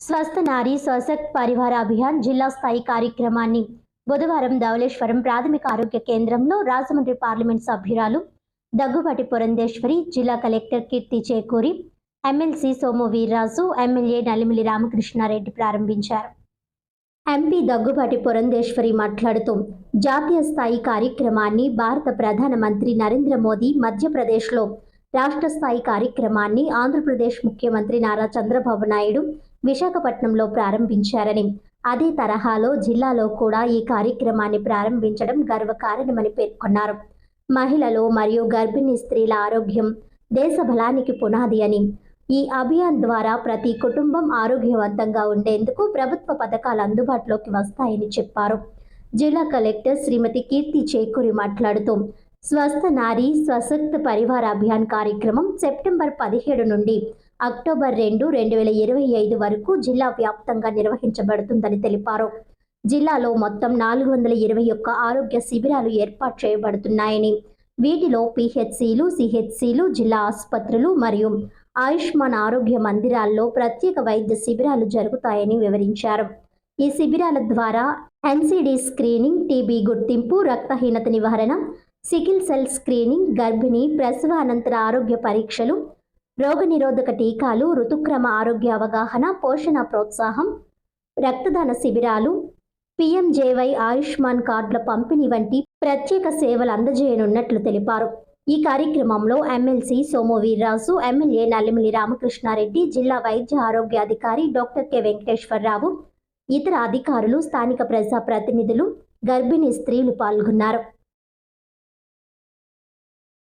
స్వస్థ నారీ స్వసక్ పరివార అభియాన్ జిల్లా స్థాయి కార్యక్రమాన్ని బుధవారం ధవళేశ్వరం ప్రాథమిక ఆరోగ్య కేంద్రంలో రాజమండ్రి పార్లమెంట్ సభ్యురాలు దగ్గుబాటి పురంధేశ్వరి జిల్లా collector Keerthi Chekuri MLC Somu Veerraju MLA Nallamilli Ramakrishna Reddy ప్రారంభించారు. ఎంపీ దగ్గుబాటి పురంధేశ్వరి మాట్లాడుతూ జాతీయ స్థాయి కార్యక్రమాన్ని భారత ప్రధానమంత్రి నరేంద్ర మోదీ మధ్యప్రదేశ్లో రాష్ట్ర స్థాయి కార్యక్రమాన్ని ఆంధ్రప్రదేశ్ ముఖ్యమంత్రి నారా చంద్రబాబు నాయుడు విశాఖపట్నంలో ప్రారంభించారని. అదే తరహాలో జిల్లాలో కూడా ఈ కార్యక్రమాన్ని ప్రారంభించడం గర్వకారణమని పేర్కొన్నారు. మహిళలు మరియు గర్భిణీ స్త్రీల ఆరోగ్యం దేశ బలానికి పునాది అని. ఈ అభియాన్ ద్వారా ప్రతి కుటుంబం ఆరోగ్యవంతంగా ఉండేందుకు ప్రభుత్వ పథకాలు అందుబాటులోకి వస్తాయని చెప్పారు. జిల్లా కలెక్టర్ శ్రీమతి కీర్తి చేకూరి మాట్లాడుతూ స్వస్థ నారీ స్వశక్త పరివార అభియాన్ కార్యక్రమం సెప్టెంబర్ పదిహేడు నుండి అక్టోబర్ రెండు రెండు వేల ఇరవై ఐదు వరకు జిల్లా వ్యాప్తంగా నిర్వహించబడుతుందని తెలిపారు. జిల్లాలో మొత్తం నాలుగు వందల ఇరవై ఒక్క ఆరోగ్య శిబిరాలు ఏర్పాటు చేయబడుతున్నాయని వీటిలో పిహెచ్సిలు సిహెచ్సిలు జిల్లా ఆసుపత్రులు మరియు ఆయుష్మాన్ ఆరోగ్య మందిరాల్లో ప్రత్యేక వైద్య శిబిరాలు జరుగుతాయని వివరించారు. ఈ శిబిరాల ద్వారా ఎన్సిడి స్క్రీనింగ్ టీబీ గుర్తింపు రక్తహీనత నివారణ సికిల్ సెల్ స్క్రీనింగ్ గర్భిణీ ప్రసవ అనంతర ఆరోగ్య పరీక్షలు రోగనిరోధక టీకాలు ఋతుక్రమ ఆరోగ్య అవగాహన పోషణ ప్రోత్సాహం రక్తదాన శిబిరాలు పిఎంజేవై ఆయుష్మాన్ కార్డుల పంపిణీ వంటి ప్రత్యేక సేవలు అందజేయనున్నట్లు తెలిపారు. ఈ కార్యక్రమంలో ఎమ్మెల్సీ సోము వీర్రాజు ఎమ్మెల్యే నల్లిమిలి రామకృష్ణారెడ్డి జిల్లా వైద్య ఆరోగ్య అధికారి డాక్టర్ కె వెంకటేశ్వరరావు ఇతర అధికారులు స్థానిక ప్రజాప్రతినిధులు గర్భిణీ స్త్రీలు పాల్గొన్నారు.